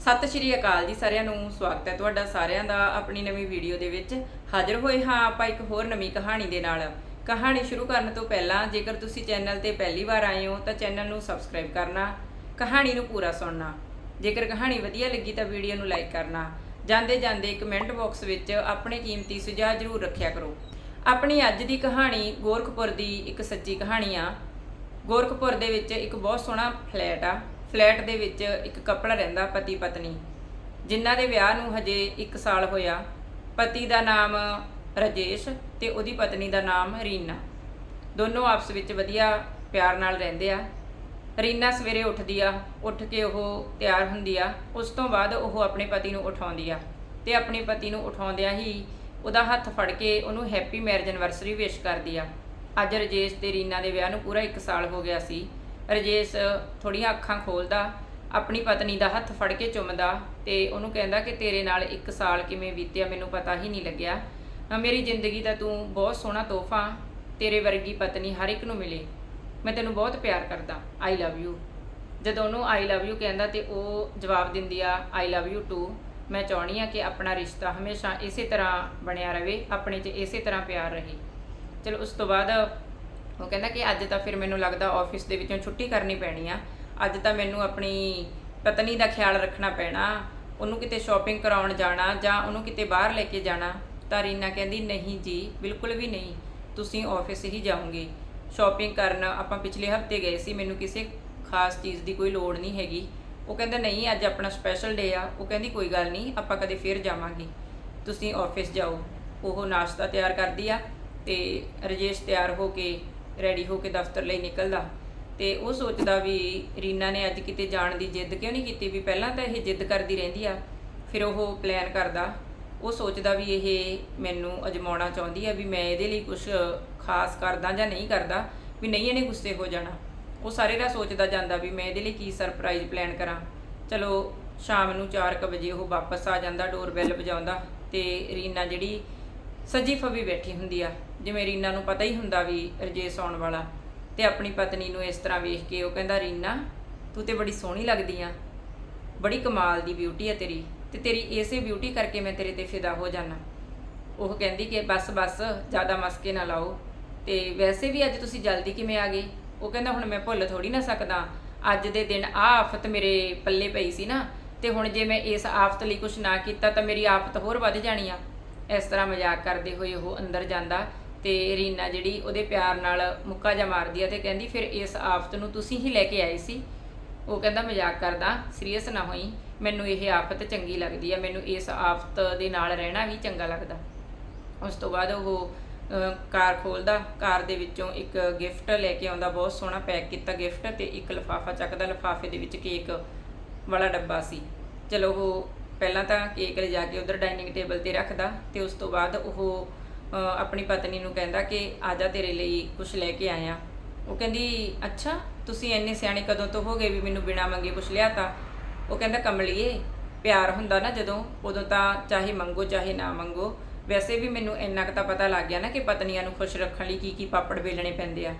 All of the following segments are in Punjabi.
ਸਤਿ ਸ਼੍ਰੀ ਅਕਾਲ ਜੀ ਸਾਰਿਆਂ ਨੂੰ, ਸਵਾਗਤ ਹੈ ਤੁਹਾਡਾ ਸਾਰਿਆਂ ਦਾ ਆਪਣੀ ਨਵੀਂ ਵੀਡੀਓ ਦੇ ਵਿੱਚ। ਹਾਜ਼ਰ ਹੋਏ ਹਾਂ ਆਪਾਂ ਇੱਕ ਹੋਰ ਨਵੀਂ ਕਹਾਣੀ ਦੇ ਨਾਲ। ਕਹਾਣੀ ਸ਼ੁਰੂ ਕਰਨ ਤੋਂ ਪਹਿਲਾਂ ਜੇਕਰ ਤੁਸੀਂ ਚੈਨਲ ਤੇ ਪਹਿਲੀ ਵਾਰ ਆਏ ਹੋ ਤਾਂ ਚੈਨਲ ਨੂੰ ਸਬਸਕ੍ਰਾਈਬ ਕਰਨਾ, ਕਹਾਣੀ ਨੂੰ ਪੂਰਾ ਸੁਣਨਾ। ਜੇਕਰ ਕਹਾਣੀ ਵਧੀਆ ਲੱਗੀ ਤਾਂ ਵੀਡੀਓ ਨੂੰ ਲਾਈਕ ਕਰਨਾ। ਜਾਂਦੇ ਜਾਂਦੇ ਕਮੈਂਟ ਬਾਕਸ ਵਿੱਚ ਆਪਣੇ ਕੀਮਤੀ ਸੁਝਾਅ ਜ਼ਰੂਰ ਰੱਖਿਆ ਕਰੋ। ਆਪਣੀ ਅੱਜ ਦੀ ਕਹਾਣੀ ਗੋਰਖਪੁਰ ਦੀ ਇੱਕ ਸੱਚੀ ਕਹਾਣੀ ਆ। ਗੋਰਖਪੁਰ ਦੇ ਵਿੱਚ ਇੱਕ ਬਹੁਤ ਸੋਹਣਾ ਫਲੈਟ ਆ। ਫਲੈਟ ਦੇ ਵਿੱਚ ਇੱਕ ਕਪਲ ਰਹਿੰਦਾ ਪਤੀ ਪਤਨੀ, ਜਿਨ੍ਹਾਂ ਦੇ ਵਿਆਹ ਨੂੰ ਹਜੇ 1 ਸਾਲ ਹੋਇਆ। ਪਤੀ ਦਾ ਨਾਮ ਰਜੇਸ਼ ਤੇ ਉਹਦੀ ਪਤਨੀ ਦਾ ਨਾਮ ਰੀਨਾ। ਦੋਨੋਂ ਆਪਸ ਵਿੱਚ ਵਧੀਆ ਪਿਆਰ ਨਾਲ ਰਹਿੰਦੇ ਆ। ਰੀਨਾ ਸਵੇਰੇ ਉੱਠਦੀ ਆ, ਉੱਠ ਕੇ ਉਹ ਤਿਆਰ ਹੁੰਦੀ ਆ। ਉਸ ਤੋਂ ਬਾਅਦ ਉਹ ਆਪਣੇ ਪਤੀ ਨੂੰ ਉਠਾਉਂਦੀ ਆ ਤੇ ਆਪਣੇ ਪਤੀ ਨੂੰ ਉਠਾਉਂਦਿਆਂ ਹੀ ਉਹਦਾ ਹੱਥ ਫੜ ਕੇ ਉਹਨੂੰ ਹੈਪੀ ਮੈਰਿਜ ਐਨਵਰਸਰੀ ਵਿਸ਼ ਕਰਦੀ ਆ। ਅੱਜ ਰਜੇਸ਼ ਤੇ ਰੀਨਾ ਦੇ ਵਿਆਹ ਨੂੰ ਪੂਰਾ 1 ਸਾਲ ਹੋ ਗਿਆ ਸੀ। ਰਜੇਸ਼ ਥੋੜੀਆਂ ਅੱਖਾਂ ਖੋਲਦਾ, ਆਪਣੀ ਪਤਨੀ ਦਾ ਹੱਥ ਫੜ ਕੇ ਚੁੰਮਦਾ ਤੇ ਉਹਨੂੰ ਕਹਿੰਦਾ ਕਿ ਤੇਰੇ ਨਾਲ ਇੱਕ ਸਾਲ ਕਿਵੇਂ ਬੀਤਿਆ ਮੈਨੂੰ ਪਤਾ ਹੀ ਨਹੀਂ ਲੱਗਿਆ। ਮੇਰੀ ਜ਼ਿੰਦਗੀ ਦਾ ਤੂੰ ਬਹੁਤ ਸੋਹਣਾ ਤੋਹਫਾ, ਤੇਰੇ ਵਰਗੀ ਪਤਨੀ ਹਰ ਇੱਕ ਨੂੰ ਮਿਲੇ। ਮੈਂ ਤੈਨੂੰ ਬਹੁਤ ਪਿਆਰ ਕਰਦਾ। ਆਈ ਲਵ ਯੂ ਜਦੋਂ ਉਹਨੂੰ ਆਈ ਲਵ ਯੂ ਕਹਿੰਦਾ ਤੇ ਉਹ ਜਵਾਬ ਦਿੰਦੀ ਆ ਆਈ ਲਵ ਯੂ ਟੂ ਮੈਂ ਚਾਹਣੀ ਆ ਕਿ ਆਪਣਾ ਰਿਸ਼ਤਾ ਹਮੇਸ਼ਾ ਇਸੇ ਤਰ੍ਹਾਂ ਬਣਿਆ ਰਵੇ ਆਪਣੇ 'ਚ ਇਸੇ ਤਰ੍ਹਾਂ ਪਿਆਰ ਰਹੇ। ਚਲੋ, ਉਸ ਤੋਂ ਬਾਅਦ ਉਹ ਕਹਿੰਦਾ ਕਿ ਅੱਜ ਤਾਂ ਫਿਰ ਮੈਨੂੰ ਲੱਗਦਾ ਆਫਿਸ ਦੇ ਵਿੱਚੋਂ ਛੁੱਟੀ ਕਰਨੀ ਪੈਣੀ ਆ। ਅੱਜ ਤਾਂ ਮੈਨੂੰ ਆਪਣੀ ਪਤਨੀ ਦਾ ਖਿਆਲ ਰੱਖਣਾ ਪੈਣਾ। ਉਹਨੂੰ ਕਿਤੇ ਸ਼ਾਪਿੰਗ ਕਰਾਉਣ ਜਾਣਾ ਜਾਂ ਉਹਨੂੰ ਕਿਤੇ ਬਾਹਰ ਲੈ ਕੇ ਜਾਣਾ। ਤਾਂ ਰੀਨਾ ਕਹਿੰਦੀ, ਨਹੀਂ ਜੀ, ਬਿਲਕੁਲ ਵੀ ਨਹੀਂ। ਤੁਸੀਂ ਆਫਿਸ ਹੀ ਜਾਓਗੇ। ਸ਼ਾਪਿੰਗ ਕਰਨ ਆਪਾਂ ਪਿਛਲੇ ਹਫ਼ਤੇ ਗਏ ਸੀ, ਮੈਨੂੰ ਕਿਸੇ ਖਾਸ ਚੀਜ਼ ਦੀ ਕੋਈ ਲੋੜ ਨਹੀਂ ਹੈਗੀ। ਉਹ ਕਹਿੰਦਾ, ਨਹੀਂ, ਅੱਜ ਆਪਣਾ ਸਪੈਸ਼ਲ ਡੇ ਆ। ਉਹ ਕਹਿੰਦੀ, ਕੋਈ ਗੱਲ ਨਹੀਂ, ਆਪਾਂ ਕਦੇ ਫੇਰ ਜਾਵਾਂਗੇ। ਤੁਸੀਂ ਆਫਿਸ ਜਾਓ। ਉਹ ਨਾਸ਼ਤਾ ਤਿਆਰ ਕਰਦੀ ਆ ਤੇ ਰਜੇਸ਼ ਤਿਆਰ ਹੋ ਕੇ ਰੈਡੀ ਹੋ ਕੇ ਦਫ਼ਤਰ ਲਈ ਨਿਕਲਦਾ। ਤੇ ਉਹ ਸੋਚਦਾ ਵੀ ਰੀਨਾ ਨੇ ਅੱਜ ਕਿਤੇ ਜਾਣ ਦੀ ਜਿੱਦ ਕਿਉਂ ਨਹੀਂ ਕੀਤੀ, ਵੀ ਪਹਿਲਾਂ ਤਾਂ ਇਹ ਜਿੱਦ ਕਰਦੀ ਰਹਿੰਦੀ ਆ, ਫਿਰ ਉਹ ਪਲਾਨ ਕਰਦਾ। ਉਹ ਸੋਚਦਾ ਵੀ ਇਹ ਮੈਨੂੰ ਅਜਮਾਉਣਾ ਚਾਹੁੰਦੀ ਆ ਵੀ ਮੈਂ ਇਹਦੇ ਲਈ ਕੁਝ ਖਾਸ ਕਰਦਾ ਜਾਂ ਨਹੀਂ ਕਰਦਾ, ਵੀ ਨਹੀਂ ਇਹਨੇ ਗੁੱਸੇ ਹੋ ਜਾਣਾ। ਉਹ ਸਾਰੇ ਦਾ ਸੋਚਦਾ ਜਾਂਦਾ ਵੀ ਮੈਂ ਇਹਦੇ ਲਈ ਕੀ ਸਰਪ੍ਰਾਈਜ਼ ਪਲਾਨ ਕਰਾਂ। ਚਲੋ, ਸ਼ਾਮ ਨੂੰ 4:00 ਵਜੇ ਉਹ ਵਾਪਸ ਆ ਜਾਂਦਾ ਡੋਰ ਬੈਲ ਵਜਾਉਂਦਾ ਤੇ ਰੀਨਾ ਜਿਹੜੀ ਸੱਜੀ ਫਵੀ ਬੈਠੀ ਹੁੰਦੀ ਆ, ਜਿਵੇਂ ਰੀਨਾ ਨੂੰ ਪਤਾ ਹੀ ਹੁੰਦਾ ਵੀ ਰਜੇਸ਼ ਆਉਣ ਵਾਲਾ। ਤੇ ਆਪਣੀ ਪਤਨੀ ਨੂੰ ਇਸ ਤਰ੍ਹਾਂ ਵੇਖ ਕੇ ਉਹ ਕਹਿੰਦਾ, ਰੀਨਾ, ਤੂੰ ਤੇ ਬੜੀ ਸੋਹਣੀ ਲੱਗਦੀ ਆ। ਬੜੀ ਕਮਾਲ ਦੀ ਬਿਊਟੀ ਆ ਤੇਰੀ। ਤੇ ਤੇਰੀ ਇਸੇ ਬਿਊਟੀ ਕਰਕੇ ਮੈਂ ਤੇਰੇ ਤੇ ਫਿਦਾ ਹੋ ਜਾਣਾ ਉਹ ਕਹਿੰਦੀ ਕਿ, ਬਸ ਬਸ, ਜ਼ਿਆਦਾ ਮਸਕੇ ਨਾ ਲਾਓ। ਤੇ ਵੈਸੇ ਵੀ ਅੱਜ ਤੁਸੀਂ ਜਲਦੀ ਕਿਵੇਂ ਆ ਗਏ? ਉਹ ਕਹਿੰਦਾ, ਹੁਣ ਮੈਂ ਭੁੱਲ ਥੋੜੀ ਨਾ ਸਕਦਾ। ਅੱਜ ਦੇ ਦਿਨ ਆ ਆਫਤ ਮੇਰੇ ਪੱਲੇ ਪਈ ਸੀ ਨਾ। ਤੇ ਹੁਣ ਜੇ ਮੈਂ ਇਸ ਆਫਤ ਲਈ ਕੁਝ ਨਾ ਕੀਤਾ, ਤਾਂ ਮੇਰੀ ਆਫਤ ਹੋਰ ਵੱਧ ਜਾਣੀ ਆ। ਇਸ ਤਰ੍ਹਾਂ ਮਜ਼ਾਕ ਕਰਦੇ ਹੋਏ ਉਹ ਅੰਦਰ ਜਾਂਦਾ ਤੇ ਰੀਨਾ ਜਿਹੜੀ ਉਹਦੇ ਪਿਆਰ ਨਾਲ ਮੁੱਕਾ ਜਾ ਮਾਰਦੀ ਆ ਤੇ ਕਹਿੰਦੀ, ਫਿਰ ਇਸ ਆਫਤ ਨੂੰ ਤੁਸੀਂ ਹੀ ਲੈ ਕੇ ਆਏ ਸੀ? ਉਹ ਕਹਿੰਦਾ, ਮਜ਼ਾਕ ਕਰਦਾ, ਸੀਰੀਅਸ ਨਾ ਹੋਈ। ਮੈਨੂੰ ਇਹ ਆਫਤ ਚੰਗੀ ਲੱਗਦੀ ਆ, ਮੈਨੂੰ ਇਸ ਆਫਤ ਦੇ ਨਾਲ ਰਹਿਣਾ ਵੀ ਚੰਗਾ ਲੱਗਦਾ। ਉਸ ਤੋਂ ਬਾਅਦ ਉਹ ਕਾਰ ਖੋਲਦਾ, ਕਾਰ ਦੇ ਵਿੱਚੋਂ ਇੱਕ ਗਿਫਟ ਲੈ ਕੇ ਆਉਂਦਾ, ਬਹੁਤ ਸੋਹਣਾ ਪੈਕ ਕੀਤਾ ਗਿਫਟ ਤੇ ਇੱਕ ਲਿਫਾਫਾ ਚੱਕਦਾ, ਲਿਫਾਫੇ ਦੇ ਵਿੱਚ ਕੇਕ ਵਾਲਾ ਡੱਬਾ ਸੀ। ਚਲੋ ਉਹ ਪਹਿਲਾਂ ਤਾਂ ਕੇਕ ਲਿਜਾ ਕੇ ਉਧਰ ਡਾਈਨਿੰਗ ਟੇਬਲ ਤੇ ਰੱਖਦਾ ਤੇ ਉਸ ਤੋਂ ਬਾਅਦ ਉਹ ਆਪਣੀ ਪਤਨੀ ਨੂੰ ਕਹਿੰਦਾ ਕਿ ਆਜਾ ਤੇਰੇ ਲਈ ਕੁਝ ਲੈ ਕੇ ਆਇਆ। ਉਹ ਕਹਿੰਦੀ, ਅੱਛਾ, ਤੁਸੀਂ ਇੰਨੇ ਸਿਆਣੇ ਕਦੋਂ ਤੋਂ ਹੋ ਗਏ ਵੀ ਮੈਨੂੰ ਬਿਨਾ ਮੰਗੇ ਕੁਝ ਲਿਆਤਾ? ਉਹ ਕਹਿੰਦਾ, ਕਮਲੀਏ, ਪਿਆਰ ਹੁੰਦਾ ਨਾ ਜਦੋਂ, ਉਦੋਂ ਤਾਂ ਚਾਹੇ ਮੰਗੋ, ਚਾਹੇ ਨਾ ਮੰਗੋ। ਵੈਸੇ ਵੀ ਮੈਨੂੰ ਇੰਨਾ ਕੁ ਤਾਂ ਪਤਾ ਲੱਗ ਗਿਆ ਨਾ ਕਿ ਪਤਨੀਆਂ ਨੂੰ ਖੁਸ਼ ਰੱਖਣ ਲਈ ਕੀ ਕੀ ਪਾਪੜ ਵੇਲਣੇ ਪੈਂਦੇ ਆ।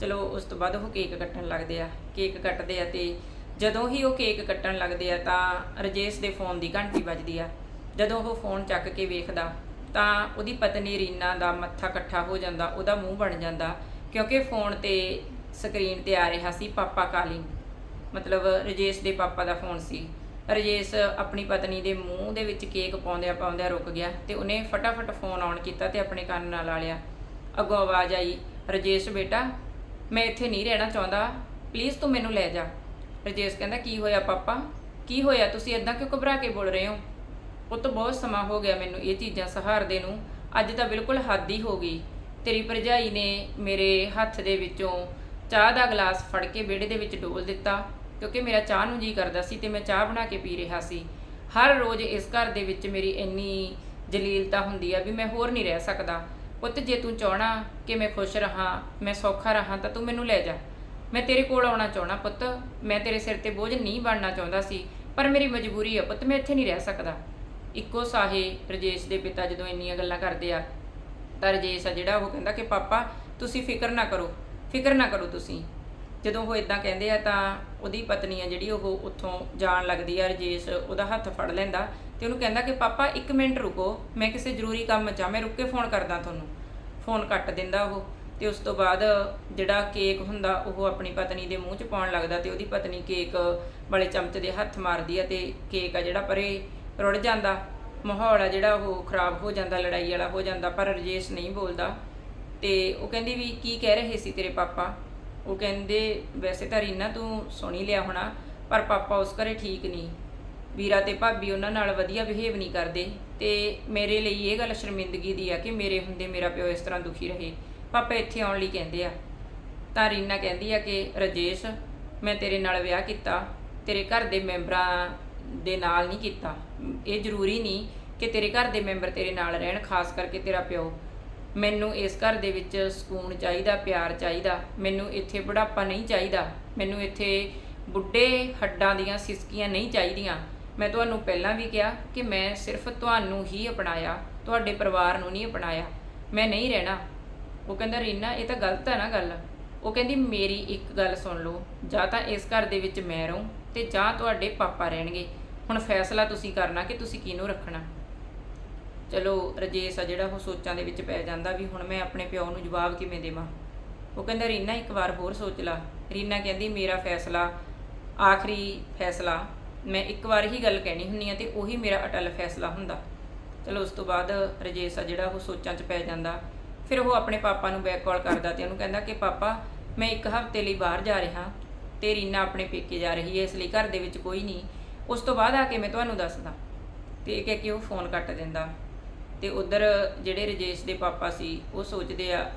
ਚਲੋ, ਉਸ ਤੋਂ ਬਾਅਦ ਉਹ ਕੇਕ ਕੱਟਣ ਲੱਗਦੇ ਆ। ਕੇਕ ਕੱਟਦੇ ਆ ਤੇ ਜਦੋਂ ਹੀ ਉਹ ਕੇਕ ਕੱਟਣ ਲੱਗਦੇ ਆ ਤਾਂ ਰਜੇਸ਼ ਦੇ ਫੋਨ ਦੀ ਘੰਟੀ ਵੱਜਦੀ ਆ। ਜਦੋਂ ਉਹ ਫੋਨ ਚੱਕ ਕੇ ਵੇਖਦਾ, ਤਾਂ ਉਹਦੀ ਪਤਨੀ ਰੀਨਾ ਦਾ ਮੱਥਾ ਇਕੱਠਾ ਹੋ ਜਾਂਦਾ, ਉਹਦਾ ਮੂੰਹ ਬਣ ਜਾਂਦਾ, ਕਿਉਂਕਿ ਫੋਨ ਤੇ ਸਕਰੀਨ ਤੇ ਆ ਰਿਹਾ ਸੀ ਪਾਪਾ ਕਾਲਿੰਗ ਮਤਲਬ ਰਜੇਸ਼ ਦੇ ਪਾਪਾ ਦਾ ਫੋਨ ਸੀ। ਰਜੇਸ਼ ਆਪਣੀ ਪਤਨੀ ਦੇ ਮੂੰਹ ਦੇ ਵਿੱਚ ਕੇਕ ਪਾਉਂਦਿਆਂ ਪਾਉਂਦਿਆਂ ਰੁਕ ਗਿਆ ਤੇ ਉਹਨੇ ਫਟਾਫਟ ਫੋਨ ਆਨ ਕੀਤਾ ਤੇ ਆਪਣੇ ਕੰਨ ਨਾਲ ਲਾ ਲਿਆ ਅੱਗੋਂ ਆਵਾਜ਼ ਆਈ, ਰਜੇਸ਼ ਬੇਟਾ, ਮੈਂ ਇੱਥੇ ਨਹੀਂ ਰਹਿਣਾ ਚਾਹੁੰਦਾ। ਪਲੀਜ਼ ਤੂੰ ਮੈਨੂੰ ਲੈ ਜਾ। ਰਜੇਸ਼ ਕਹਿੰਦਾ, ਕੀ ਹੋਇਆ ਪਾਪਾ? ਕੀ ਹੋਇਆ? ਤੁਸੀਂ ਇਦਾਂ ਕਿਉਂ ਘਬਰਾ ਕੇ ਬੋਲ ਰਹੇ ਹੋ? ਪੁੱਤ, ਬਹੁਤ ਸਮਾਂ ਹੋ ਗਿਆ ਮੈਨੂੰ ਇਹ ਚੀਜ਼ਾਂ ਸਹਾਰਦੇ ਨੂੰ। ਅੱਜ ਤਾਂ ਬਿਲਕੁਲ ਹੱਦ ਹੀ ਹੋ ਗਈ। ਤੇਰੀ ਭਰਜਾਈ ਨੇ ਮੇਰੇ ਹੱਥ ਦੇ ਵਿੱਚੋਂ ਚਾਹ ਦਾ ਗਲਾਸ ਫੜ ਕੇ ਵਿਹੜੇ ਦੇ ਵਿੱਚ ਡੋਲ ਦਿੱਤਾ, ਕਿਉਂਕਿ ਮੇਰਾ ਚਾਹ ਨੂੰ ਜੀ ਕਰਦਾ ਸੀ ਤੇ ਮੈਂ ਚਾਹ ਬਣਾ ਕੇ ਪੀ ਰਿਹਾ ਸੀ। ਹਰ ਰੋਜ਼ ਇਸ ਘਰ ਦੇ ਵਿੱਚ ਮੇਰੀ ਇੰਨੀ ਜਲੀਲਤਾ ਹੁੰਦੀ ਆ ਵੀ ਮੈਂ ਹੋਰ ਨਹੀਂ ਰਹਿ ਸਕਦਾ। ਪੁੱਤ, ਜੇ ਤੂੰ ਚਾਹਣਾ ਕਿ ਮੈਂ ਖੁਸ਼ ਰਹਾ, ਮੈਂ ਸੌਖਾ ਰਹਾ, ਤਾਂ ਤੂੰ ਮੈਨੂੰ ਲੈ ਜਾ। ਮੈਂ ਤੇਰੇ ਕੋਲ ਆਉਣਾ ਚਾਹਣਾ ਪੁੱਤ। ਮੈਂ ਤੇਰੇ ਸਿਰ ਤੇ ਬੋਝ ਨਹੀਂ ਬਣਨਾ ਚਾਹੁੰਦਾ ਸੀ, ਪਰ ਮੇਰੀ ਮਜਬੂਰੀ ਆ ਪੁੱਤ, ਮੈਂ ਇੱਥੇ ਨਹੀਂ ਰਹਿ ਸਕਦਾ। ਇੱਕੋ ਸਾਹੇ ਰਜੇਸ਼ ਦੇ ਪਿਤਾ ਜਦੋਂ ਇੰਨੀਆਂ ਗੱਲਾਂ ਕਰਦੇ ਆ, ਤਾਂ ਰਜੇਸ਼ ਆ ਜਿਹੜਾ ਉਹ ਕਹਿੰਦਾ ਕਿ, ਪਾਪਾ, ਤੁਸੀਂ ਫਿਕਰ ਨਾ ਕਰੋ, ਫਿਕਰ ਨਾ ਕਰੋ ਤੁਸੀਂ। ਜਦੋਂ ਉਹ ਇਦਾਂ ਕਹਿੰਦੇ ਆ ਤਾਂ ਉਹਦੀ ਪਤਨੀ ਆ ਜਿਹੜੀ ਉਹ ਉੱਥੋਂ ਜਾਣ ਲੱਗਦੀ ਆ, ਰਜੇਸ਼ ਉਹਦਾ ਹੱਥ ਫੜ ਲੈਂਦਾ ਤੇ ਉਹਨੂੰ ਕਹਿੰਦਾ ਕਿ, ਪਾਪਾ 1 ਮਿੰਟ ਰੁਕੋ, ਮੈਂ ਕਿਸੇ ਜ਼ਰੂਰੀ ਕੰਮ 'ਚ ਆ, ਮੈਂ ਰੁੱਕ ਕੇ ਫੋਨ ਕਰਦਾ ਤੁਹਾਨੂੰ। ਫੋਨ ਕੱਟ ਦਿੰਦਾ ਉਹ। ਤੇ ਉਸ ਤੋਂ ਬਾਅਦ ਜਿਹੜਾ ਕੇਕ ਹੁੰਦਾ, ਉਹ ਆਪਣੀ ਪਤਨੀ ਦੇ ਮੂੰਹ 'ਚ ਪਾਉਣ ਲੱਗਦਾ ਤੇ ਉਹਦੀ ਪਤਨੀ ਕੇਕ ਵਾਲੇ ਚਮਚ ਦੇ ਹੱਥ ਮਾਰਦੀ ਆ ਤੇ ਕੇਕ ਆ ਜਿਹੜਾ ਪਰੇ ਰੁੜ ਜਾਂਦਾ। ਮਾਹੌਲ ਆ ਜਿਹੜਾ ਉਹ ਖਰਾਬ ਹੋ ਜਾਂਦਾ, ਲੜਾਈ ਵਾਲਾ ਹੋ ਜਾਂਦਾ, ਪਰ ਰਜੇਸ਼ ਨਹੀਂ ਬੋਲਦਾ। ਤੇ ਉਹ ਕਹਿੰਦੀ ਵੀ ਕੀ ਕਹਿ ਰਹੇ ਸੀ ਤੇਰੇ ਪਾਪਾ? ਉਹ ਕਹਿੰਦੇ, ਵੈਸੇ ਤਾਂ ਰੀਨਾ ਤੂੰ ਸੁਣੀ ਲਿਆ ਹੋਣਾ, ਪਰ ਪਾਪਾ ਉਸ ਘਰੇ ਠੀਕ ਨਹੀਂ। ਵੀਰਾ ਤੇ ਭਾਬੀ ਉਹਨਾਂ ਨਾਲ ਵਧੀਆ ਬਿਹੇਵ ਨਹੀਂ ਕਰਦੇ ਤੇ ਮੇਰੇ ਲਈ ਇਹ ਗੱਲ ਸ਼ਰਮਿੰਦਗੀ ਦੀ ਆ ਕਿ ਮੇਰੇ ਹੁੰਦੇ ਮੇਰਾ ਪਿਓ ਇਸ ਤਰ੍ਹਾਂ ਦੁਖੀ ਰਹੇ। ਪਾਪਾ ਇੱਥੇ ਆਉਣ ਲਈ ਕਹਿੰਦੇ ਆ। ਤਾਂ ਰੀਨਾ ਕਹਿੰਦੀ ਆ ਕਿ, ਰਜੇਸ਼, ਮੈਂ ਤੇਰੇ ਨਾਲ ਵਿਆਹ ਕੀਤਾ, ਤੇਰੇ ਘਰ ਦੇ ਮੈਂਬਰਾਂ ਦੇ ਨਾਲ ਨਹੀਂ ਕੀਤਾ। ਇਹ ਜ਼ਰੂਰੀ ਨਹੀਂ ਕਿ ਤੇਰੇ ਘਰ ਦੇ ਮੈਂਬਰ ਤੇਰੇ ਨਾਲ ਰਹਿਣ, ਖਾਸ ਕਰਕੇ ਤੇਰਾ ਪਿਓ। ਮੈਨੂੰ ਇਸ ਘਰ ਦੇ ਵਿੱਚ ਸਕੂਨ ਚਾਹੀਦਾ, ਪਿਆਰ ਚਾਹੀਦਾ। ਮੈਨੂੰ ਇੱਥੇ ਬੁਢਾਪਾ ਨਹੀਂ ਚਾਹੀਦਾ। ਮੈਨੂੰ ਇੱਥੇ ਬੁੱਢੇ ਹੱਡਾਂ ਦੀਆਂ ਸਿਸਕੀਆਂ ਨਹੀਂ ਚਾਹੀਦੀਆਂ। ਮੈਂ ਤੁਹਾਨੂੰ ਪਹਿਲਾਂ ਵੀ ਕਿਹਾ ਕਿ ਮੈਂ ਸਿਰਫ ਤੁਹਾਨੂੰ ਹੀ ਅਪਣਾਇਆ, ਤੁਹਾਡੇ ਪਰਿਵਾਰ ਨੂੰ ਨਹੀਂ ਅਪਣਾਇਆ। ਮੈਂ ਨਹੀਂ ਰਹਿਣਾ। ਉਹ ਕਹਿੰਦਾ, ਰੀਨਾ, ਇਹ ਤਾਂ ਗਲਤ ਹੈ ਨਾ ਗੱਲ। ਉਹ ਕਹਿੰਦੀ, ਮੇਰੀ ਇੱਕ ਗੱਲ ਸੁਣ ਲਓ, ਜਾਂ ਤਾਂ ਇਸ ਘਰ ਦੇ ਵਿੱਚ ਮੈਂ ਰਹੂੰ ਤੇ ਜਾਂ ਤੁਹਾਡੇ ਪਾਪਾ ਰਹਿਣਗੇ। ਹੁਣ ਫੈਸਲਾ ਤੁਸੀਂ ਕਰਨਾ ਕਿ ਤੁਸੀਂ ਕਿਹਨੂੰ ਰੱਖਣਾ? ਚਲੋ, ਰਜੇਸ਼ ਆ ਜਿਹੜਾ ਉਹ ਸੋਚਾਂ ਦੇ ਵਿੱਚ ਪੈ ਜਾਂਦਾ ਵੀ ਹੁਣ ਮੈਂ ਆਪਣੇ ਪਿਓ ਨੂੰ ਜਵਾਬ ਕਿਵੇਂ ਦੇਵਾਂ? ਉਹ ਕਹਿੰਦਾ, ਰੀਨਾ, ਇੱਕ ਵਾਰ ਹੋਰ ਸੋਚ ਲਾ। ਰੀਨਾ ਕਹਿੰਦੀ, ਮੇਰਾ ਫੈਸਲਾ, ਆਖਰੀ ਫੈਸਲਾ, ਮੈਂ ਇੱਕ ਵਾਰ ਹੀ ਗੱਲ ਕਹਿਣੀ ਹੁੰਨੀ ਆ ਤੇ ਉਹੀ ਮੇਰਾ ਅਟਲ ਫੈਸਲਾ ਹੁੰਦਾ। ਚਲੋ, ਉਸ ਤੋਂ ਬਾਅਦ ਰਜੇਸ਼ ਆ ਜਿਹੜਾ ਉਹ ਸੋਚਾਂ 'ਚ ਪੈ ਜਾਂਦਾ ਫਿਰ ਉਹ ਆਪਣੇ ਪਾਪਾ ਨੂੰ ਬੈਕ ਕਾਲ ਕਰਦਾ ਤੇ ਉਹਨੂੰ ਕਹਿੰਦਾ ਕਿ ਪਾਪਾ, ਮੈਂ ਇੱਕ ਹਫ਼ਤੇ ਲਈ ਬਾਹਰ ਜਾ ਰਿਹਾ ਤੇ ਰੀਨਾ ਆਪਣੇ ਪੇਕੇ ਜਾ ਰਹੀ ਹੈ, ਇਸ ਲਈ ਘਰ ਦੇ ਵਿੱਚ ਕੋਈ ਨਹੀਂ। ਉਸ ਤੋਂ ਬਾਅਦ ਆ ਕੇ ਮੈਂ ਤੁਹਾਨੂੰ ਦੱਸਦਾ। ਤੇ ਇਹ ਕਹਿ ਕੇ ਉਹ ਫੋਨ ਕੱਟ ਦਿੰਦਾ। ਤੇ ਉਧਰ ਜਿਹੜੇ ਰਜੇਸ਼ ਦੇ ਪਾਪਾ ਸੀ, ਉਹ ਸੋਚਦੇ ਆ